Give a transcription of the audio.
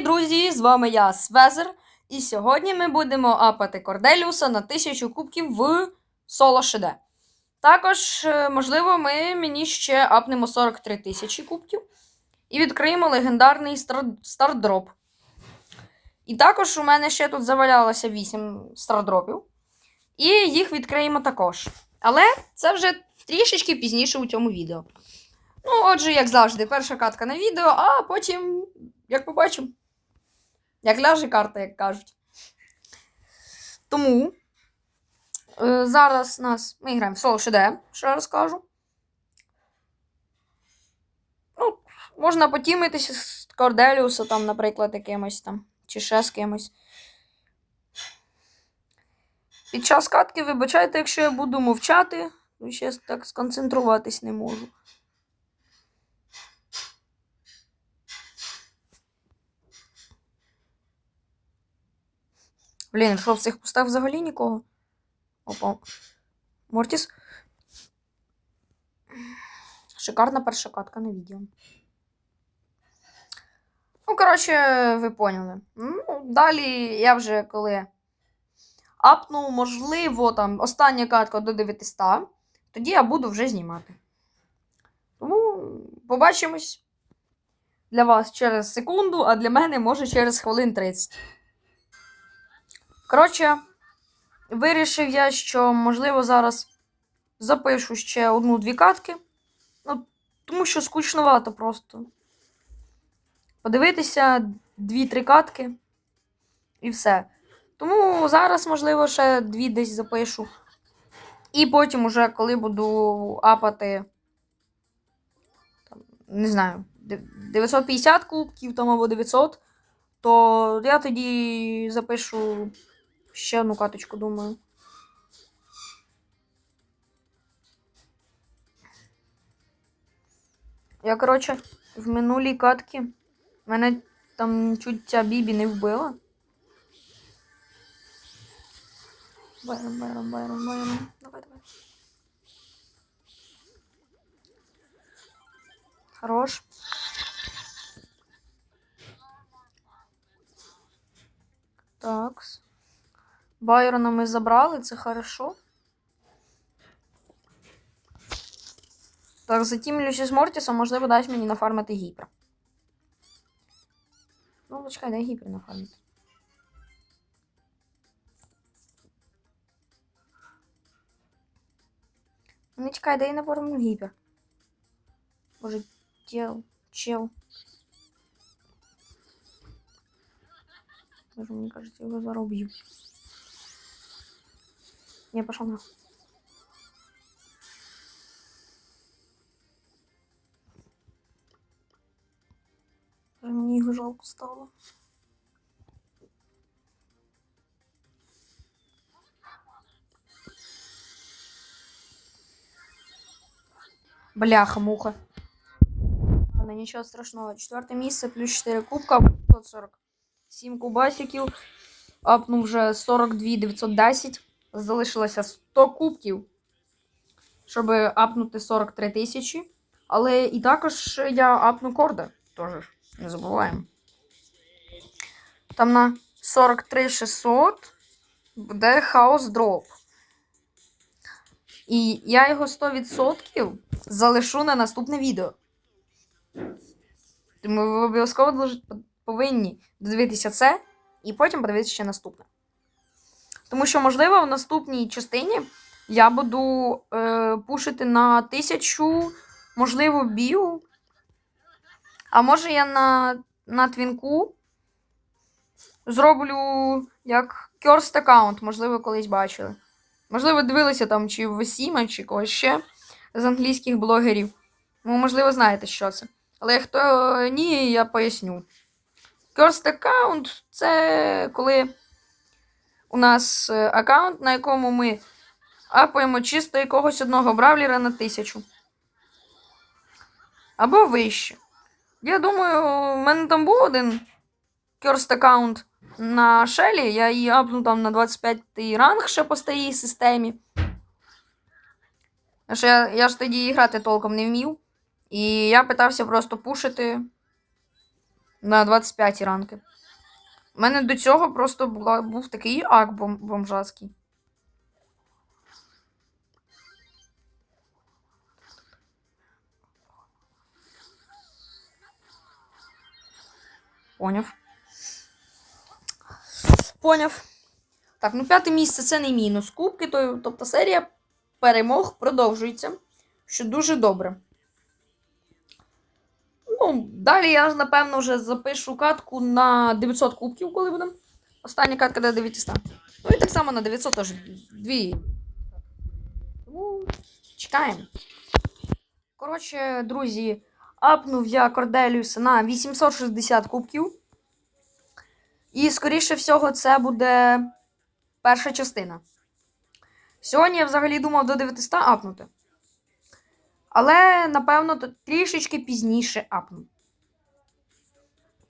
Друзі, з вами я, Свезер, і сьогодні ми будемо апати Корделіуса на 1000 кубків в соло ШД. Також, е, можливо, ми мені ще апнемо 43 тисячі кубків і відкриємо легендарний стар- стардроп. І також у мене ще тут завалялося 8 стардропів. І їх відкриємо також. Але це вже трішечки пізніше у цьому відео. Ну, отже, як завжди, перша катка на відео, а потім, як побачимо. Як ляже карта, як кажуть. Тому е, зараз нас ми граємо в соло ШД, ще раз кажу. Ну, можна потімитися з Корделіуса, там, наприклад, якимось там, чи ще з кимось. Під час катки, вибачайте, якщо я буду мовчати, ще так сконцентруватись не можу. Блін, що в цих кустах взагалі нікого? Опа. Мортіс. Шикарна перша катка на відео. Ну, коротше, ви поняли. Ну, далі я вже коли апну, можливо, там остання катка до 900, тоді я буду вже знімати. Тому побачимось для вас через секунду, а для мене може через хвилин 30. Коротше, вирішив я, що, можливо, зараз запишу ще одну-дві катки. Ну, тому що скучновато просто. Подивитися дві-три катки і все. Тому зараз, можливо, ще дві десь запишу. І потім, уже, коли буду апати, там, не знаю, 950 кубків там або 900, то я тоді запишу ще одну каточку, думаю. Я, коротше, в минулій катці мене там чуть ця бібі не вбила. Байрон, байрон, байрон, байрон. Давай, давай. Хорош. Такс. Байрона ми забрали, це хорошо. Так, затімлюся з Мортісом, можливо, дасть мені нафармити гіпер. Ну, почекай, дай гіпер нафармити. Не чекай, дай нафармлю гіпер. Боже, чел, чел. Боже, мені кажется, його зараз. Не, пошел на. Мені його жалко стало. Бляха, муха. Ладно, нічого страшного. Четверте місце, плюс 4 кубка, 547 кубасиків. Апнув вже 42 910. Залишилося 100 кубків, щоб апнути 43 тисячі. Але і також я апну корда. Теж не забуваємо. Там на 43 600 буде хаос дроп. І я його 100% залишу на наступне відео. Тому ви обов'язково повинні додивитися це і потім подивитися ще наступне. Тому що, можливо, в наступній частині я буду е, пушити на тисячу, можливо, бію. А може я на, на твінку зроблю як Cursed аккаунт, можливо, колись бачили. Можливо, дивилися там чи Весіма, чи когось ще з англійських блогерів. Ну, можливо, знаєте, що це. Але хто ні, я поясню. Cursed аккаунт це коли у нас е, аккаунт, на якому ми апаємо чисто якогось одного бравлера на тисячу. Або вище. Я думаю, у мене там був один Cursed аккаунт на Шелі. Я її апну там на 25 ранг ще по старій системі. Що я, я ж тоді грати толком не вмів. І я питався просто пушити На 25 ранки. У мене до цього просто була, був такий ак бом- бомжацький. Поняв. Поняв. Так, ну п'яте місце це не мінус кубки, то, тобто серія перемог продовжується, що дуже добре. Ну, далі я напевно, вже запишу катку на 900 кубків, коли буде. Остання катка до 900. Ну і так само на 900 теж дві. Тому чекаємо. Коротше, друзі, апнув я Корделіуса на 860 кубків. І, скоріше всього, це буде перша частина. Сьогодні я взагалі думав до 900 апнути. Але, напевно, трішечки пізніше апну.